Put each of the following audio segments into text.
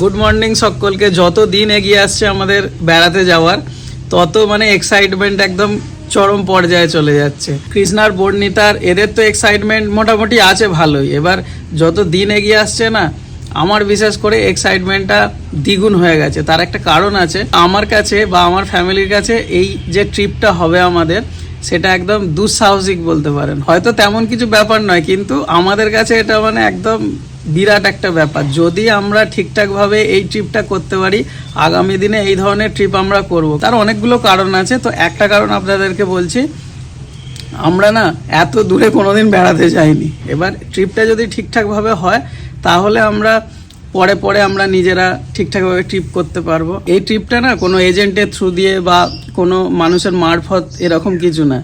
Good morning সকলকে। যত দিন এগিয়ে আসছে আমাদের বেড়াতে যাওয়ার, তত মানে এক্সাইটমেন্ট একদম চরম পর্যায়ে চলে যাচ্ছে। কৃষ্ণার বর্ণিতার, এদের তো এক্সাইটমেন্ট মোটামুটি আছে ভালোই। এবার যত দিন এগিয়ে আসছে না, আমার বিশেষ করে এক্সাইটমেন্টটা দ্বিগুণ হয়ে গেছে। তার একটা কারণ আছে, আমার কাছে বা আমার ফ্যামিলির কাছে এই যে ট্রিপটা হবে আমাদের, সেটা একদম দুঃসাহসিক বলতে পারেন। হয়তো তেমন কিছু ব্যাপার নয়, কিন্তু আমাদের কাছে এটা মানে একদম বিরাট একটা ব্যাপার। যদি আমরা ঠিকঠাকভাবে এই ট্রিপটা করতে পারি, আগামী দিনে এই ধরনের ট্রিপ আমরা করব। তার অনেকগুলো কারণ আছে, তো একটা কারণ আপনাদেরকে বলছি, আমরা না এত দূরে কোনোদিন বেড়াতে যাইনি। এবার ট্রিপটা যদি ঠিকঠাকভাবে হয়, তাহলে আমরা পরে পরে আমরা নিজেরা ঠিকঠাকভাবে ট্রিপ করতে পারব। এই ট্রিপটা না কোনো এজেন্টের থ্রু দিয়ে বা কোনো মানুষের মারফত এরকম কিছু না।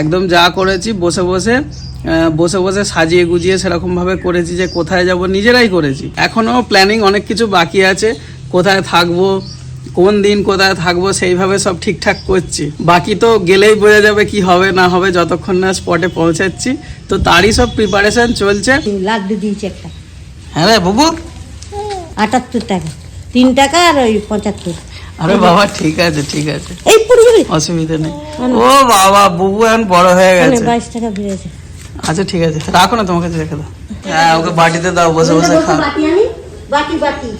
একদম যা করেছি, বসে বসে বসে বসে সাজিয়ে গুজিয়ে সেরকমভাবে করেছি যে কোথায় যাব নিজেরাই করেছি। এখনও প্ল্যানিং অনেক কিছু বাকি আছে কোথায় থাকব কোন দিন কোথায় থাকব সেইভাবে সব ঠিকঠাক করছি। বাকি তো গেলেই বোঝা যাবে কি হবে না হবে যতক্ষণ না স্পটে পৌঁছাচ্ছি। তো তারই সব প্রিপারেশন চলছে। লাড্ডু দিয়েছে একটা। হ্যাঁ রে বুবু। আটাত্তর টাকা। তিন টাকা আর ওই পঁচাত্তর। আরে বাবা ঠিক আছে ঠিক আছে। এই পুরো অসুবিধা নেই। ও বাবা বুবু এখন বড় হয়ে গেছে। বাইশ টাকা বেড়েছে। আচ্ছা ঠিক আছে। রাখো না তোমার কাছে রেখে দাও। হ্যাঁ ওকে বাটিতে দাও বসে বসে খা। বাটি আনি বাটি বাটি।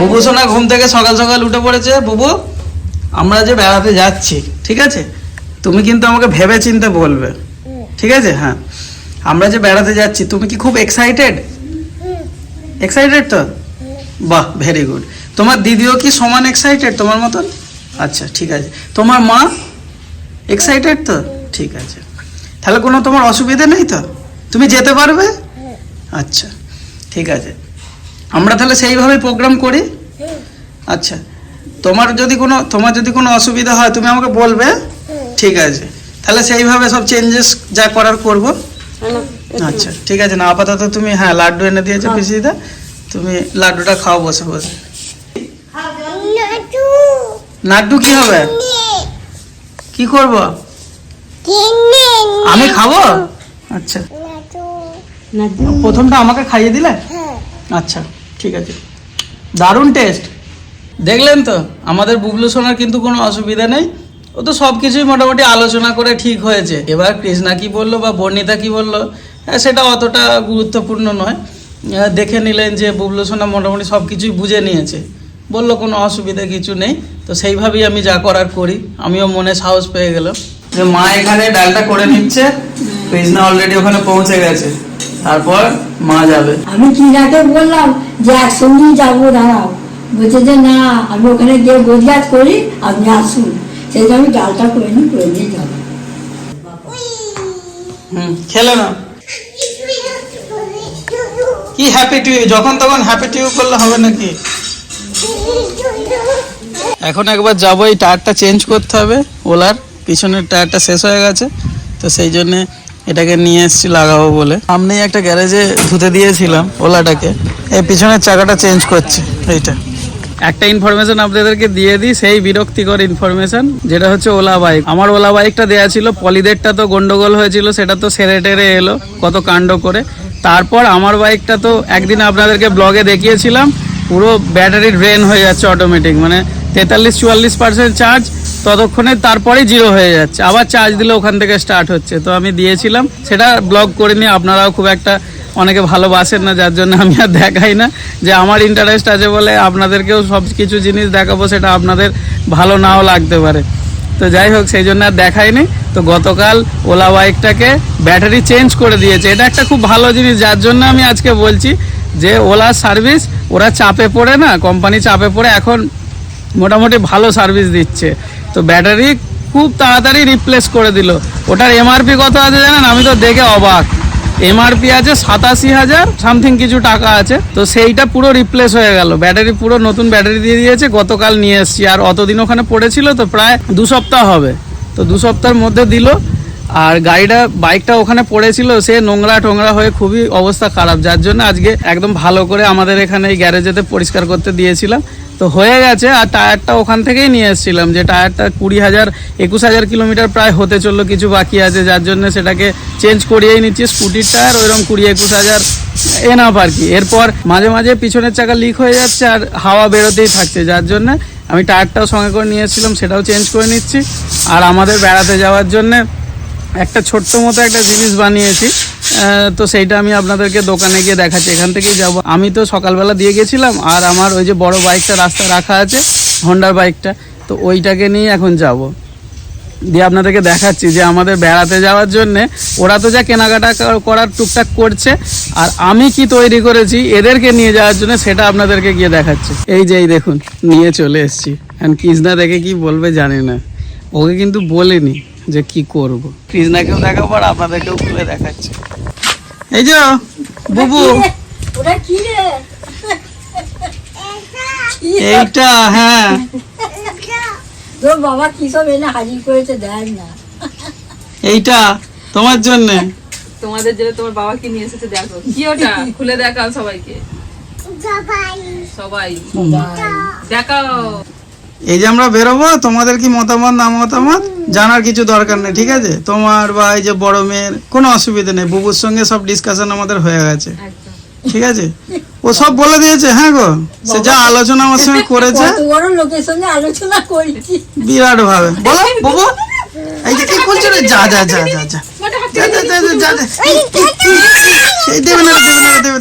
বুবু সোনা ঘুম থেকে সকাল সকাল উঠে পড়েছে। বুবু আমরা যে বেড়াতে যাচ্ছি ঠিক আছে? তুমি কিন্তু আমাকে ভেবে চিন্তে বলবে। ঠিক আছে? হ্যাঁ। আমরা যে বেড়াতে যাচ্ছি তুমি কি খুব এক্সাইটেড এক্সাইটেড তো? বাহ ভেরি গুড তোমার দিদিও কি সমান এক্সাইটেড তোমার মতন? আচ্ছা ঠিক আছে। তোমার মা এক্সাইটেড তো? ঠিক আছে। তাহলে কোনো তোমার অসুবিধা নেই তো? তুমি যেতে পারবে? আচ্ছা ঠিক আছে। আমরা তাহলে সেইভাবে প্রোগ্রাম করি। আচ্ছা তোমার যদি কোনো তোমার যদি কোনো অসুবিধা হয় তুমি আমাকে বলবে। ঠিক আছে। তাহলে সেইভাবে সব চেঞ্জেস যা করার করব। আচ্ছা ঠিক আছে। না আপাতত তুমি হ্যাঁ লাড্ডু এনে দিয়েছ পিসিদা তুমি লাড্ডুটা খাও বসে বসে। লাড্ডু কি হবে? কি করব? আমি খাব? আচ্ছা। প্রথমটা আমাকে খাইয়ে দিলে? আচ্ছা ঠিক আছে। দারুণ টেস্ট দেখলেন তো আমাদের বুবলু সোনার কিন্তু কোনো অসুবিধা নেই। ও তো সব কিছুই মোটামুটি আলোচনা করে ঠিক হয়েছে। এবার কৃষ্ণা কি বলল বা বর্ণিতা কি বলল হ্যাঁ, সেটা অতটা গুরুত্বপূর্ণ নয়। দেখে নিলেন যে বুবলু সোনা মোটামুটি সব কিছুই বুঝে নিয়েছে। বলল কোনো অসুবিধা কিছু নেই। তো সেইভাবেই আমি যা করার করি। আমিও মনে সাহস পেয়ে গেলাম যে মা এখানে ডালটা করে নিচ্ছে কৃষ্ণা অলরেডি ওখানে পৌঁছে গেছে। তারপর মা যাবে। আমি কি টিনাকে বললাম যে একসঙ্গেই যাব দাঁড়াও। বলছে যে না আমি ওখানে গিয়ে গোজগাছ করি আপনি আসুন। সেই জন্য আমি ডালটা করে নিই করে নিয়ে যাব। হুম খেলে না। কি হ্যাপি টু যখন তখন হ্যাপি টু করলে হবে নাকি? এখন একবার যাব, এই টায়ারটা চেঞ্জ করতে হবে। ওলার পিছনের টায়ারটা শেষ হয়ে গেছে, তো সেই জন্য এটাকে নিয়ে এসেছি লাগাবো বলে। সামনেই একটা গ্যারেজে ধুতে দিয়েছিলাম ওলাটাকে। এই পিছনের চাকাটা চেঞ্জ করছে, এইটা। একটা ইনফরমেশন আপনাদেরকে দিয়ে দিই, সেই বিরক্তিকর ইনফরমেশন যেটা হচ্ছে ওলা বাইক আমার ওলা বাইকটা দেয়া ছিল, পলিদেরটা তো গন্ডগোল হয়েছিল, সেটা তো সেরে টেরে এলো, কত কাণ্ড করে। তারপর আমার বাইকটা তো একদিন আপনাদেরকে ব্লগে দেখিয়েছিলাম, পুরো ব্যাটারি ড্রেন হয়ে যাচ্ছে অটোমেটিক মানে তেতাল্লিশ, চুয়াল্লিশ পার্সেন্ট চার্জ ততক্ষণে তারপরেই জিরো হয়ে যাচ্ছে। আবার চার্জ দিলে ওখান থেকে স্টার্ট হচ্ছে। তো আমি দিয়েছিলাম। সেটা ব্লগ করে নিয়ে আপনারাও খুব একটা অনেকে ভালোবাসেন না, যার জন্য আমি আর দেখাই না। যে আমার ইন্টারেস্ট আছে বলে আপনাদেরকেও সব কিছু জিনিস দেখাবো, সেটা আপনাদের ভালো নাও লাগতে পারে। তো যাই হোক, সেই জন্য আর দেখাইনি। তো গতকাল ওলা বাইকটাকে ব্যাটারি চেঞ্জ করে দিয়েছে। এটা একটা খুব ভালো জিনিস, যার জন্য আমি আজকে বলছি যে ওলা সার্ভিস ওরা চাপে পড়ে না কোম্পানি চাপে পড়ে। এখন মোটামুটি ভালো সার্ভিস দিচ্ছে। তো ব্যাটারি খুব তাড়াতাড়ি রিপ্লেস করে দিল। ওটার এমআরপি কত আছে জানেন? আমি তো দেখে অবাক। এমআরপি আছে সাতাশি হাজার সামথিং কিছু টাকা আছে। তো সেইটা পুরো রিপ্লেস হয়ে গেল। ব্যাটারি পুরো নতুন ব্যাটারি দিয়ে দিয়েছে, গতকাল নিয়ে এসেছি। আর অতদিন ওখানে পড়েছিল তো প্রায় দু সপ্তাহ হবে। তো দু সপ্তাহের মধ্যে দিল। আর গাড়িটা বাইকটা ওখানে পড়েছিল, সে নোংরা টোংরা হয়ে খুবই অবস্থা খারাপ। যার জন্য আজকে একদম ভালো করে আমাদের এখানে এই গ্যারেজেতে পরিষ্কার করতে দিয়েছিলাম। তো হয়ে গেছে, আর টায়ারটা ওখান থেকেই নিয়ে এসেছিলাম, যে টায়ারটা কুড়ি হাজার, একুশ হাজার কিলোমিটার প্রায় হতে চলল, কিছু বাকি আছে, যার জন্য সেটাকে চেঞ্জ করিয়েই নিচ্ছি। স্কুটির টায়ার ওইরকম কুড়ি একুশ হাজার এনাফ আর কি। এরপর মাঝে মাঝে পিছনের চাকা লিক হয়ে যাচ্ছে আর হাওয়া বেরোতেই থাকছে, যার জন্য আমি টায়ারটাও সঙ্গে করে নিয়ে এসেছিলাম, সেটাও চেঞ্জ করে নিচ্ছি। আর আমাদের বেড়াতে যাওয়ার জন্য একটা ছোট্ট মতো একটা জিনিস বানিয়েছি তো সেইটা আমি আপনাদেরকে দোকানে গিয়ে দেখাচ্ছি। এখান থেকেই যাব। আমি তো সকালবেলা দিয়ে গেছিলাম, আর আমার ওই যে বড় বাইকটা রাস্তায় রাখা আছে হন্ডার বাইকটা, তো ওইটাকে নিয়ে এখন যাব। দিয়ে আপনাদেরকে দেখাচ্ছি যে আমাদের বেড়াতে যাওয়ার জন্য ওরা তো যা কেনাকাটা করার টুকটাক করছে, আর আমি কি তৈরি করেছি এদেরকে নিয়ে যাওয়ার জন্য সেটা আপনাদেরকে গিয়ে দেখাচ্ছি। এই যে এই দেখুন, নিয়ে চলে এসেছি। এখন কৃষ্ণা দেখে কি বলবে জানি না। ওকে কিন্তু বলিনি। যে কি করব। কৃষ্ণাকেও দেখাবো আর আপনাদেরকেও খুলে দেখাচ্ছি। এই যে বুবু। ওটা কি রে? এইটা হ্যাঁ। তোর বাবা কি সব এনে হাজির করেছে দেখ না। এইটা তোমার জন্যে। তোমাদের জন্য তোমার বাবা কি নিয়ে এসেছে দেখো। কি ওটা? খুলে দেখাও সবাইকে। সবাই। সবাই। দেখাও। এই যে আমরা বেরোবো তোমাদের কি মতামত না মতামত জানার কিছু দরকার নেই ঠিক আছে তোমার বা এই যে বড় মেয়ের কোনো অসুবিধা নেই বুবুর সঙ্গে সব ডিসকাশন আমাদের হয়ে গেছে ঠিক আছে ও সব বলে দিয়েছে হ্যাঁ গো সে যা আলোচনা আমার সঙ্গে করেছে বিরাট ভাবে বলো বুবু এই যে কি রে যা যা যা যা যা দেবে না দেবে না দেবে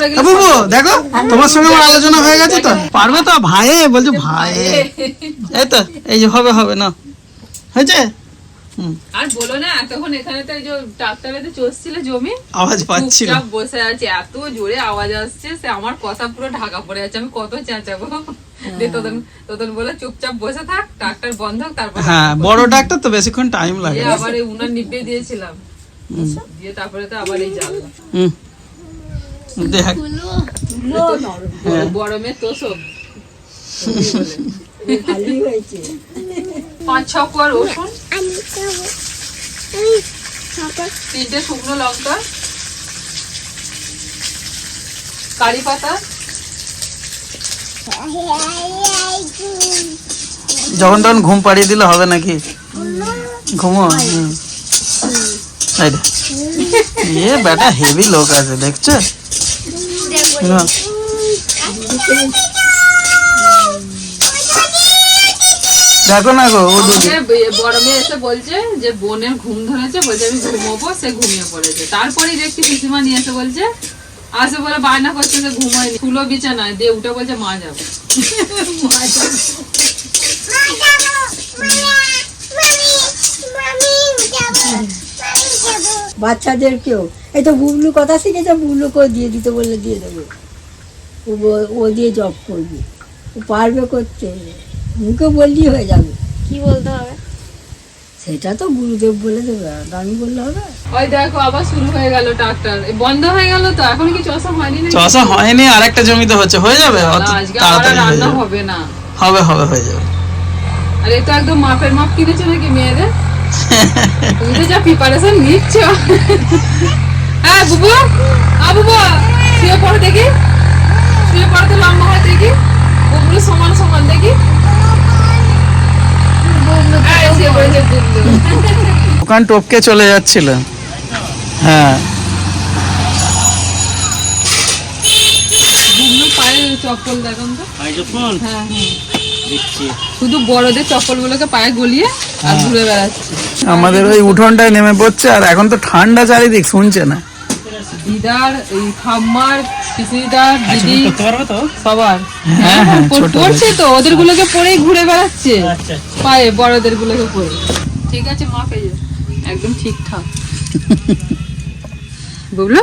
না ওই যে। যা, এক্ষুনি পড়ে এ গেলে বুবু দেখো তোমার সঙ্গে আমার আলোচনা হয়ে গেছে তো? পারবে তো? ভাইয়ে বলছো ভাইয়ে এই তো এই যে হবে হবে না। হয়েছে? আর বলো না তখন এখানে তো যে ট্রাক্টরে চলছিল জমি আওয়াজ পাচ্ছি না বসে আছে এত জোরে আওয়াজ আসছে সে আমার কথা পুরো ঢাকা পড়ে যাচ্ছে আমি কত চেঁচাবো? বলে চুপচাপ বসে থাক ট্রাক্টর বন্ধ তারপর হ্যাঁ বড় ডাক্তার তো বেশিক্ষণ টাইম লাগে। আবার এই উনার দিয়েছিলাম। দিয়ে তারপরে তো আবার এই জ্বালা দেখ। মেয়ে তোষক। পাঁচ ছ কোয়া রসুন। তিনটে শুকনো লঙ্কা। কারি পাতা। যখন তখন ঘুম পাড়িয়ে দিলে হবে নাকি? ঘুমো? এ বেটা হেভি লোক আছে দেখছ? না। দেখো না গো ও দুদি বড় মেয়ে এসে বলছে যে বোনের ঘুম ধরেছে বলছে আমি ঘুমোবো সে ঘুমিয়ে পড়েছে। তারপরেই দেখছি পিসিমা নিয়ে এসে বলছে আসে বলে বায়না করছে যে ঘুমায়নি। তুলো বিছানায় দিয়ে উঠে বলছে মা যাব। বাচ্চাদেরকেও এই তো বুবলু কথা শিখেছে বুবলুকেও দিয়ে দিতে বললে দিয়ে দেবো। ও ও দিয়ে জব করবে। ও পারবে করতে। মুখে বললেই হয়ে যাবে। কি বলতে হবে? সেটা তো গুরুদেব বলে দেবে আমি বললে হবে। ওই দেখো আবার শুরু হয়ে গেল ট্রাক্টর বন্ধ হয়ে গেল তো এখন কি চষা হয়নি নাকি? চষা হয়নি আরেকটা জমিতে হচ্ছে হয়ে যাবে? না, আজকে তাড়াতাড়ি রান্না হবে না। হবে হবে হয়ে যাবে। আরে তো একদম মাপের মাপ কিনেছো নাকি মেয়েদের? তুমি তো যা প্রিপারেশন নিচ্ছ। হ্যাঁ বুবু। আ বুবু শুয়ে পড়ো দেখি। শুয়ে পড়ো তো লম্বা হয় দেখি। বুবলু সমান সমান দেখি। দোকান টপকে চলে যাচ্ছিল। হ্যাঁ। চপ্পল দেখুন তো। হ্যাঁ হ্যাঁ। শুধু বড়দের চপ্পলগুলোকে পায়ে গলিয়ে আর ঘুরে বেড়াচ্ছে। আমাদের ওই উঠোনটায় নেমে পড়ছে আর এখন তো ঠান্ডা চারিদিক শুনছে না? দিদার এই ঠাম্মার পিসিদার দিদি সবার। হ্যাঁ, হ্যাঁ, পড়ছে তো ওদের গুলোকে পরেই ঘুরে বেড়াচ্ছে। পায়ে বড়দের গুলোকে পরে ঠিক আছে মা পেয়ে একদম ঠিকঠাক। বুঝলো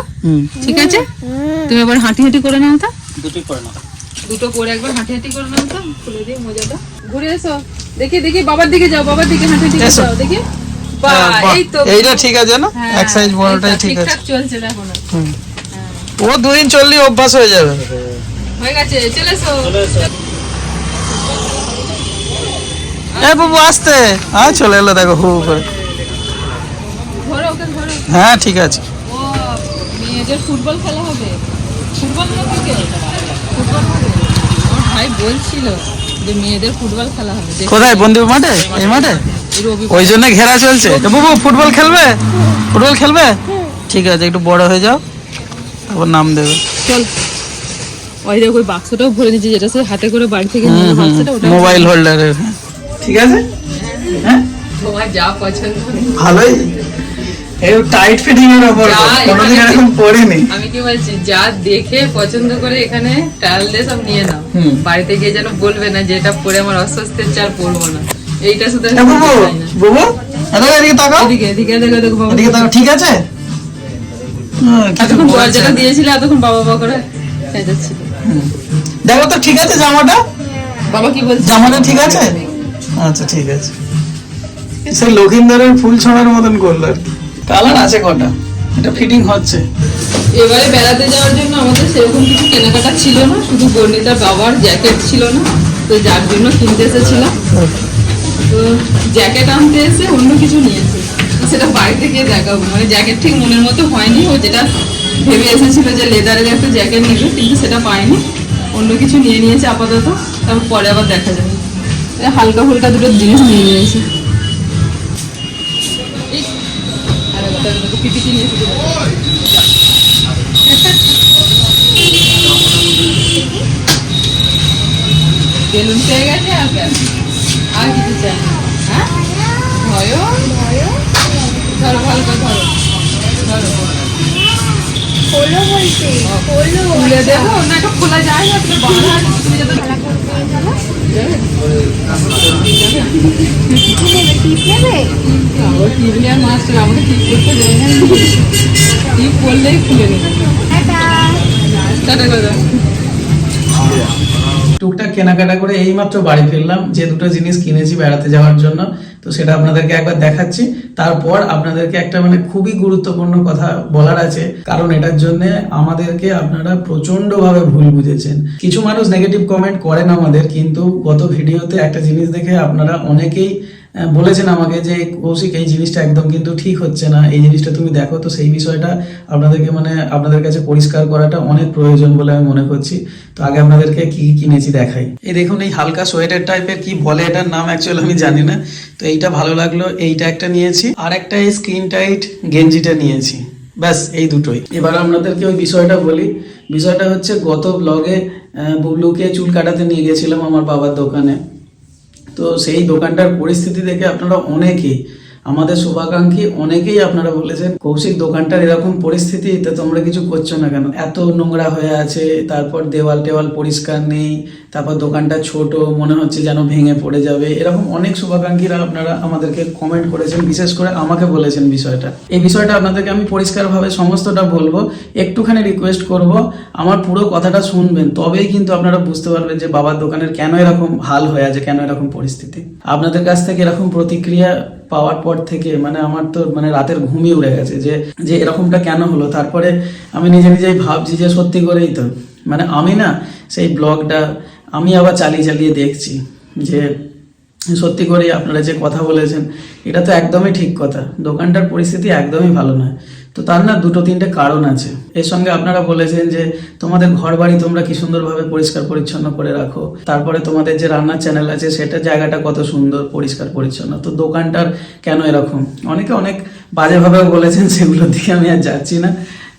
ঠিক আছে? তুমি এবার হাঁটি হাঁটি করে নাও তো। দুটো করে একবার হাঁটি হাঁটি করে নাও তো। খুলে দিয়ে মোজাটা। ঘুরে এসো। দেখি দেখি বাবার দিকে যাও বাবার দিকে হাঁটি হাঁটি করে যাও দেখি। হ্যাঁ, বাহ, এই তো। এইটা ঠিক আছে না? হ্যাঁ, এক সাইজ বড়টাই ঠিক আছে। চলছে দেখো না ও দুদিন চললেই অভ্যাস হয়ে যাবে। হয়ে গেছে চলে এসো। এ বাবু আসতে। হ্যাঁ চলে এলো দেখো হু করে। হ্যাঁ ঠিক আছে। ফুটবল খেলা হবে। ফুটবল ভাই বলছিল যে মেয়েদের ফুটবল খেলা হবে। কোথায়? বন্ধু মাঠে? এই মাঠে? ওই জন্য ঘেরা চলছে। তো বাবু ফুটবল খেলবে? ফুটবল খেলবে? ঠিক আছে একটু বড় হয়ে যাও। তারপর নাম দেবে। চল। ওই দেখো ওই বাক্সটাও ভরে নিয়েছি যেটা সে হাতে করে বাড়ি থেকে নিয়ে বাক্সটা ওটা মোবাইল হোল্ডারের। ঠিক আছে? হ্যাঁ? তোমার যা পছন্দ। ভালোই। এই টাইট ফিটিং এর উপর কোনোদিন এরকম পড়িনি। আমি কি বলছি যা দেখে পছন্দ করে এখানে ট্রায়াল সব নিয়ে নাও। বাড়িতে গিয়ে যেন বলবে না যে এটা পরে আমার অস্বস্তি হচ্ছে আর পরবো না। এইটা শুধু বুবু। বুবু এদিকে এদিকে তাকাও। এদিকে এদিকে দেখো দেখো বাবা এদিকে তাকাও ঠিক আছে? হ্যাঁ, এতক্ষণ না। দিয়েছিলে এতক্ষণ বাবা বাবা করে দেখো তো ঠিক আছে জামাটা? বাবা কি বলছে? জামাটা ঠিক আছে? আচ্ছা ঠিক আছে। সেই লক্ষিন্দরের ফুল ছড়ার মতন করল আর কি। কালার আছে কটা? এটা ফিটিং হচ্ছে। এবারে বেড়াতে যাওয়ার জন্য আমাদের সেরকম কিছু কেনাকাটা ছিল না, শুধু বর্ণিতার বাবার জ্যাকেট ছিল না, তো যার জন্য কিনতে এসেছিলাম। তো জ্যাকেট আনতে এসে অন্য কিছু নিয়েছে। সেটা বাড়িতে গিয়ে দেখাবো। মানে জ্যাকেট ঠিক মনের মতো হয়নি, ও যেটা ভেবে এসেছিল যে লেদারের একটা জ্যাকেট নেবে, কিন্তু সেটা পায়নি। অন্য কিছু নিয়ে নিয়েছে আপাতত, তারপর পরে আবার দেখা যাবে। হালকা ফুলকা দুটো জিনিস নিয়ে নিয়েছে। পিপিটি। বেলুন পেয়ে গেছে আর। আর না হ্যাঁ ভয়ও ভালো করে ধরো দেবো না খোলা যায় না তুমি বাঁধা তুমি যাতে খেলা করতে করে টুকটাক কেনাকাটা করে এইমাত্র বাড়ি ফিরলাম যে দুটো জিনিস কিনেছি বেড়াতে যাওয়ার জন্য। তো সেটা আপনাদেরকে একবার দেখাচ্ছি। তারপর আপনাদেরকে একটা মানে খুবই গুরুত্বপূর্ণ কথা বলার আছে, কারণ এটার জন্য আমাদেরকে আপনারা প্রচণ্ড ভাবে ভুল বুঝেছেন। কিছু মানুষ নেগেটিভ কমেন্ট করেন আমাদের, কিন্তু গত ভিডিওতে একটা জিনিস দেখে আপনারা অনেকেই বলেছেন আমাকে যে, কৌশিক, এই জিনিসটা একদম কিন্তু ঠিক হচ্ছে না, এই জিনিসটা তুমি দেখো, তো সেই বিষয়টা আপনাদেরকে মানে আপনাদের কাছে পরিষ্কার করাটা অনেক প্রয়োজন বলে আমি মনে করছি। তো আগে আপনাদেরকে কি কি কিনেছি দেখাই। এই দেখুন, এই হালকা সোয়েটার টাইপের কি বলে এটার নাম অ্যাকচুয়ালি আমি জানি না। তো এইটা ভালো লাগল, এইটা একটা নিয়েছি। আর একটা এই স্ক্রিন টাইট গেঞ্জিটা নিয়েছি। ব্যাস, এই দুটোই। এবার আপনাদেরকে ওই বিষয়টা বলি। বিষয়টা হচ্ছে, গত ব্লগে বুবলুকে চুল কাটাতে নিয়ে গেছিলাম আমার বাবার দোকানে। তো সেই দোকানটার পরিস্থিতি দেখে আপনারা অনেকেই আমাদের শুভাকাঙ্ক্ষী অনেকেই আপনারা বলেছেন, কৌশিক, দোকানটার এরকম পরিস্থিতি, তো তোমরা কিছু করছ না কেন? এত নোংরা হয়ে আছে, তারপর দেওয়াল টেওয়াল পরিষ্কার নেই, তারপর দোকানটা ছোট, মনে হচ্ছে যেন ভেঙে পড়ে যাবে। এরকম অনেক শুভাকাঙ্ক্ষীরা আপনারা আমাদেরকে কমেন্ট করেছেন, বিশেষ করে আমাকে বলেছেন বিষয়টা। এই বিষয়টা আপনাদেরকে আমি পরিষ্কারভাবে সমস্তটা বলব। একটুখানি রিকোয়েস্ট করব, আমার পুরো কথাটা শুনবেন, তবেই কিন্তু আপনারা বুঝতে পারবেন যে বাবার দোকানের কেন এরকম হাল হয়ে আছে, কেন এরকম পরিস্থিতি। আপনাদের কাছ থেকে এরকম প্রতিক্রিয়া পাওয়ার পর থেকে মানে আমার তো মানে রাতের ঘুমই উড়ে গেছে যে যে এরকমটা কেন হলো? তারপরে আমি নিজে নিজেই ভাবছি যে সত্যি করেই তো। মানে আমি না সেই ব্লগটা আমি আবার চালিয়ে চালিয়ে দেখছি যে, সত্যি করেই আপনারা যে কথা বলেছেন, এটা তো একদমই ঠিক কথা। দোকানটার পরিস্থিতি একদমই ভালো নয়। তো তার না দুটো তিনটে কারণ আছে। এর সঙ্গে আপনারা বলেছেন যে, তোমাদের ঘর বাড়ি তোমরা কি সুন্দরভাবে পরিষ্কার পরিচ্ছন্ন করে রাখো। তারপরে তোমাদের যে রান্নার চ্যানেল আছে সেটা জায়গাটা কত সুন্দর, পরিষ্কার পরিচ্ছন্ন। তো দোকানটার কেন এরকম? অনেকে অনেক বাজেভাবেও বলেছেন, সেগুলোর দিকে আমি আর যাচ্ছি না।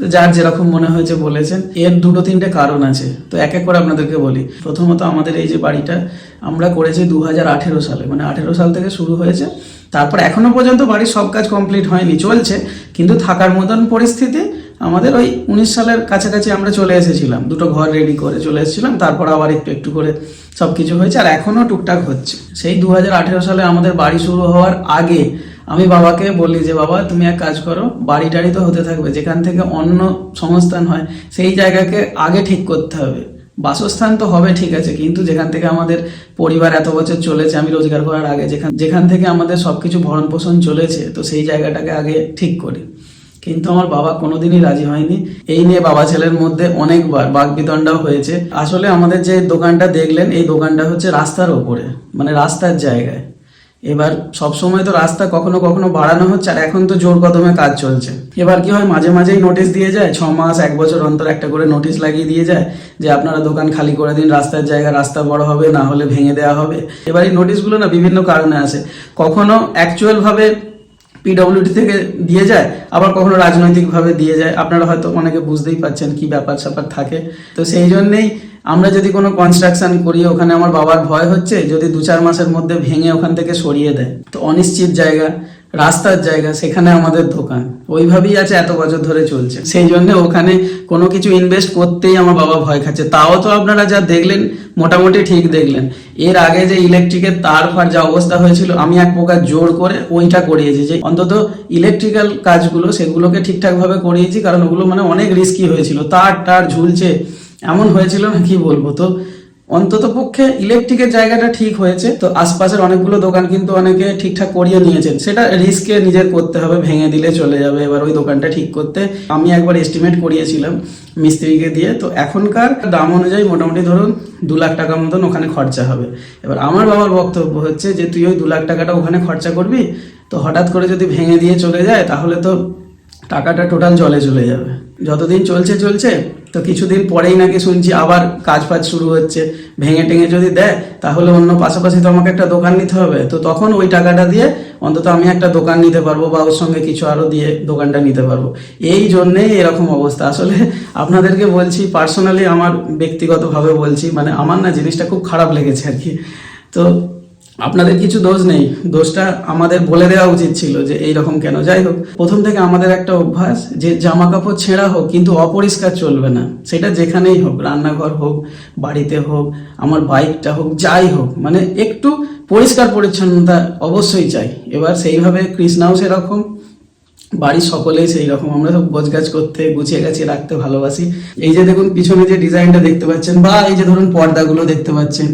যার যেরকম মনে হয়েছে বলেছেন, এর দুটো তিনটে কারণ আছে। তো এক এক করে আপনাদেরকে বলি। প্রথমত আমাদের এই যে বাড়িটা, আমরা করেছি দু হাজার আঠেরো সালে। মানে আঠেরো সাল থেকে শুরু হয়েছে। তারপর এখনও পর্যন্ত বাড়ির সব কাজ কমপ্লিট হয়নি, চলছে। কিন্তু থাকার মতন পরিস্থিতি আমাদের ওই উনিশ সালের কাছাকাছি আমরা চলে এসেছিলাম। দুটো ঘর রেডি করে চলে এসেছিলাম। তারপর আবার একটু একটু করে সব কিছু হয়েছে। আর এখনও টুকটাক হচ্ছে। সেই দু হাজার আঠেরো সালে আমাদের বাড়ি শুরু হওয়ার আগে আমি বাবাকে বলি যে, বাবা, তুমি এক কাজ করো বাড়ি টাড়ি তো হতে থাকবে। যেখান থেকে অন্য সংস্থান হয়, সেই জায়গাকে আগে ঠিক করতে হবে। বাসস্থান তো হবে, ঠিক আছে, কিন্তু যেখান থেকে আমাদের পরিবার এত বছর চলেছে, আমি রোজগার করার আগে যেখান যেখান থেকে আমাদের সবকিছু ভরণ পোষণ চলেছে, তো সেই জায়গাটাকে আগে ঠিক করি। কিন্তু আমার বাবা কোনোদিনই রাজি হয়নি। এই নিয়ে বাবা ছেলের মধ্যে অনেকবার বাগবিতণ্ডাও হয়েছে। আসলে আমাদের যে দোকানটা দেখলেন, এই দোকানটা হচ্ছে রাস্তার ওপরে মানে রাস্তার জায়গায়। এবার সব সময় তো রাস্তা কখনো কখনো বাড়ানো হচ্ছে, আর এখন তো জোর কদমে কাজ চলছে। এবার কি হয়, মাঝে মাঝেই নোটিশ দিয়ে যায়, ছ মাস, এক বছর অন্তর একটা করে নোটিশ লাগিয়ে দিয়ে যায় যে আপনারা দোকান খালি করে দিন, রাস্তার জায়গা, রাস্তা বড় হবে, না হলে ভেঙে দেওয়া হবে। এবার এই নোটিশগুলো না বিভিন্ন কারণে আসে। কখনো অ্যাকচুয়াল ভাবে পিডব্লিউডি থেকে দিয়ে যায়, আবার কখনো রাজনৈতিকভাবে দিয়ে যায়। আপনারা হয়তো অনেকে বুঝতেই পাচ্ছেন কি ব্যাপার স্যাপার থাকে। তো সেই জন্যেই আমরা যদি কোনো কনস্ট্রাকশন করি, ওখানে আমার বাবার ভয় হচ্ছে, যদি দু চার মাসের মধ্যে ভেঙে ওখান থেকে সরিয়ে দেয়। তো অনিশ্চিত জায়গা। রাস্তার জায়গা, সেখানে আমাদের দোকান। ওইভাবেই আছে এত বছর ধরে চলছে। সেই জন্য ওখানে কোনো কিছু ইনভেস্ট করতেই আমার বাবা ভয় খাচ্ছে। তাও তো আপনারা যা দেখলেন, মোটামুটি ঠিক দেখলেন। এর আগে যে ইলেকট্রিকের তার ফার যা অবস্থা হয়েছিল, আমি এক প্রকার জোর করে ওইটা করিয়েছি যে অন্তত ইলেকট্রিক্যাল কাজগুলো সেগুলোকে ঠিকঠাকভাবে করিয়েছি, কারণ ওগুলো মানে অনেক রিস্কি হয়েছিল। তার টার ঝুলছে। এমন হয়েছিল না কি বলব তো? অন্তত পক্ষে ইলেকট্রিকের জায়গাটা ঠিক হয়েছে। তো আশপাশের অনেকগুলো দোকান কিন্তু অনেকে ঠিকঠাক করিয়ে নিয়েছেন। সেটা রিস্কে নিজের করতে হবে, ভেঙে দিলে চলে যাবে। এবার ওই দোকানটা ঠিক করতে আমি একবার এস্টিমেট করিয়েছিলাম মিস্ত্রিকে দিয়ে। তো এখনকার দাম অনুযায়ী মোটামুটি ধরুন দু লাখ টাকা মতন ওখানে খরচা হবে। এবার আমার বাবার বক্তব্য হচ্ছে যে, তুই ওই দু লাখ টাকাটা ওখানে খরচা করবি? তো হঠাৎ করে যদি ভেঙে দিয়ে চলে যায়, তাহলে তো টাকাটা টোটাল জলে চলে যাবে। যতদিন চলছে চলছে তো কিছুদিন পরেই নাকি শুনছি আবার কাজ ফাজ শুরু হচ্ছে। ভেঙে টেঙে যদি দেয়, তাহলে অন্য পাশাপাশি তো আমাকে একটা দোকান নিতে হবে। তো তখন ওই টাকাটা দিয়ে অন্তত আমি একটা দোকান নিতে পারব বা ওর সঙ্গে কিছু আরও দিয়ে দোকানটা নিতে পারব। এই জন্যেই এরকম অবস্থা। আসলে আপনাদেরকে বলছি পার্সোনালি আমার ব্যক্তিগতভাবে বলছি মানে আমার না জিনিসটা খুব খারাপ লেগেছে আর কি। তো আপনাদের কিছু দোষ নেই। দোষটা আমাদের বলে দেওয়া উচিত ছিল যে এই রকম কেন? যাই হোক, প্রথম থেকে আমাদের একটা অভ্যাস যে জামা কাপড় ছেঁড়া হোক, কিন্তু অপরিষ্কার চলবে না। সেটা যেখানেই হোক, রান্নাঘর হোক, বাড়িতে হোক, আমার বাইকটা হোক, যাই হোক মানে একটু পরিষ্কার পরিচ্ছন্নতা অবশ্যই চাই। এবার সেইভাবে কৃষ্ণাও সেরকম, বাড়ির সকলেই সেই রকম আমরা সব গোছগাছ করতে, গুছিয়ে গাছিয়ে রাখতে ভালোবাসি। এই যে দেখুন, পিছনে যে ডিজাইনটা দেখতে পাচ্ছেন, বা এই যে ধরুন পর্দাগুলো দেখতে পাচ্ছেন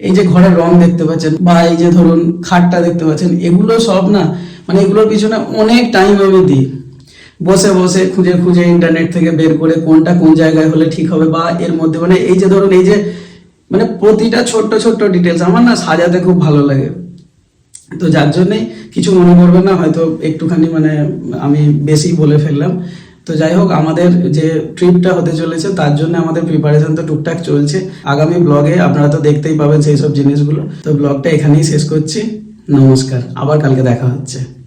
এই যে ঘরের রং দেখতে পাচ্ছেন বা এই যে ধরুন খাটটা দেখতে পাচ্ছেন, এগুলো সব না মানে এগুলোর পিছনে অনেক টাইম আমি দিই। বসে বসে খুঁজে খুঁজে ইন্টারনেট থেকে বের করে কোনটা কোন জায়গায় হলে ঠিক হবে বা এর মধ্যে মানে এই যে ধরুন, এই যে মানে প্রতিটা ছোট্ট ছোট্ট ডিটেলস আমার না সাজাতে খুব ভালো লাগে। তো যার জন্যই কিছু মনে করবে না, হয়তো একটুখানি মানে আমি বেশি বলে ফেললাম। তো যাই হোক, আমাদের যে ট্রিপটা হতে চলেছে, তার জন্য আমাদের প্রিপারেশন তো টুকটাক চলছে। আগামী ব্লগে আপনারা তো দেখতেই পাবেন সেই সব জিনিসগুলো। তো ব্লগটা এখানেই শেষ করছি। নমস্কার, আবার কালকে দেখা হচ্ছে।